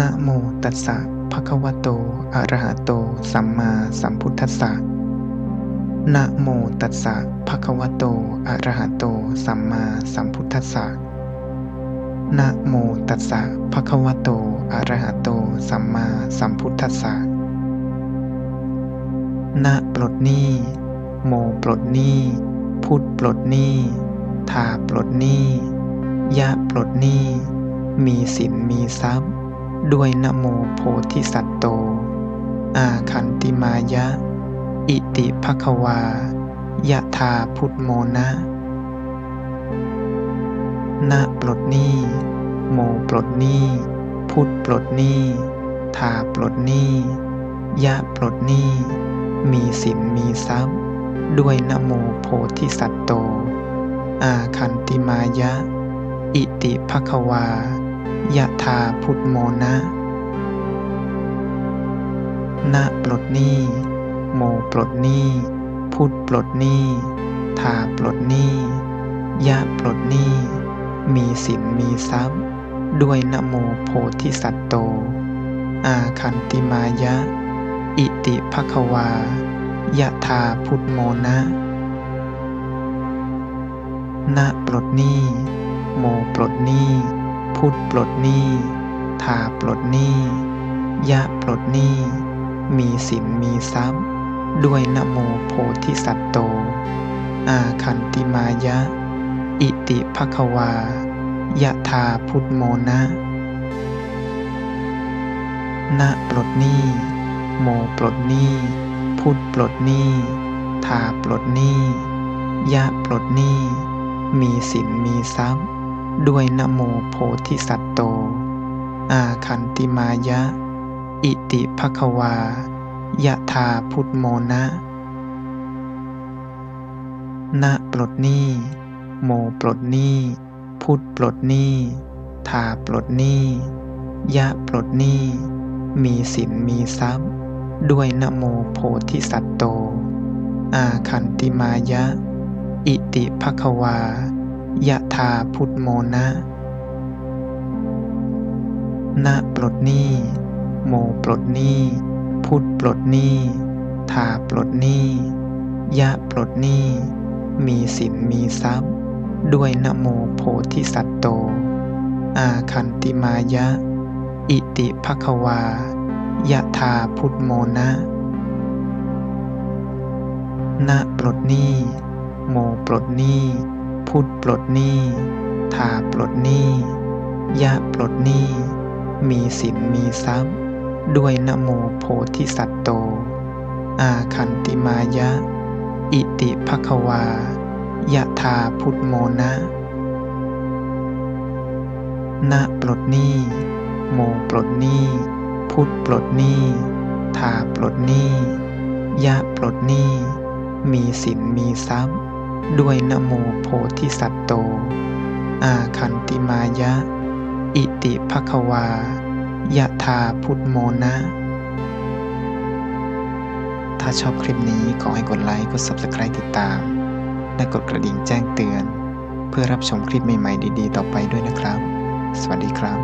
นะโมตัสสะภะคะวะโต อะระหะโต สัมมาสัมพุทธัสสะ นะโมตัสสะภะคะวะโต อะระหะโต สัมมาสัมพุทธัสสะ นะโมตัสสะภะคะวะโต อะระหะโต สัมมาสัมพุทธัสสะ นะปลดหนี้โมปลดหนี้พุทธปลดหนี้ทาปลดหนี้ยะปลดหนี้มีสินมีทรัพย์ ด้วยนโมโพธิสัตโต อาคันติมายะ อิติภควายะธาพุทโมนะนะปลดหนี้ โมปลดหนี้ พุทธปลดหนี้ทาปลดหนี้ ยะปลดหนี้ มีสินมีทรัพย์ ด้วยนโมโพธิสัตโต อาคันติมายะ อิติภควา ยะธาพุทโมนะนะปลดหนี้โมปลดหนี้พุทธปลดหนี้ทาปลดหนี้ยะปลดหนี้มีสินมีทรัพย์ ด้วยนะโมโพธิสัตโต อาคันติมายะ อิติภควายะธาพุทโมนะนะปลดหนี้โมปลดหนี้ พุทธปลดหนี้ทาปลดหนี้ยะปลดหนี้มีสินมีทรัพย์ ด้วยนโมโพธิสัตโต อาคันติมายะ อิติภควายะธาพุทโมนะนะปลดหนี้โมปลดหนี้พุทธปลดหนี้ทาปลดหนี้ยะปลดหนี้มีสินมีทรัพย์ ด้วยนโมโพธิสัตโต อาคันติมายะ อิติภควายะธาพุทโมนะนะปลดหนี้โมปลดหนี้พุทธปลดหนี้ทาปลดหนี้ยะปลดหนี้มีสินมีทรัพย์ ด้วยนโมโพธิสัตโต อาคันติมายะ อิติภควา ยะธาพุทโมนะนะปลดหนี้ โมปลดหนี้ พุทธปลดหนี้ทาปลดหนี้ยะปลดหนี้ มีสินมีทรัพย์ ด้วยนะโมโพธิสัตโต อาคันติมายะ อิติภควายะธาพุทโมนะนะปลดหนี้ โมปลดหนี้ พุทธปลดหนี้ทาปลดหนี้ยะปลดหนี้มีสินมีทรัพย์ ด้วยนโมโพธิสัตโต อาคันติมายะ อิติภควายะธาพุทโมนะนะปลดหนี้โมปลดหนี้พุทธปลดหนี้ทาปลดหนี้ยะปลดหนี้มีสินมีทรัพย์ ด้วยนโมโพธิสัตโต อาคันติมายะ อิติภควายะธาพุทโมนะ ถ้าชอบคลิปนี้ขอให้กดไลค์ กด Subscribe ติดตาม และกดกระดิ่งแจ้งเตือน เพื่อรับชมคลิปใหม่ ๆ ดี ๆ ต่อไปด้วยนะครับ สวัสดีครับ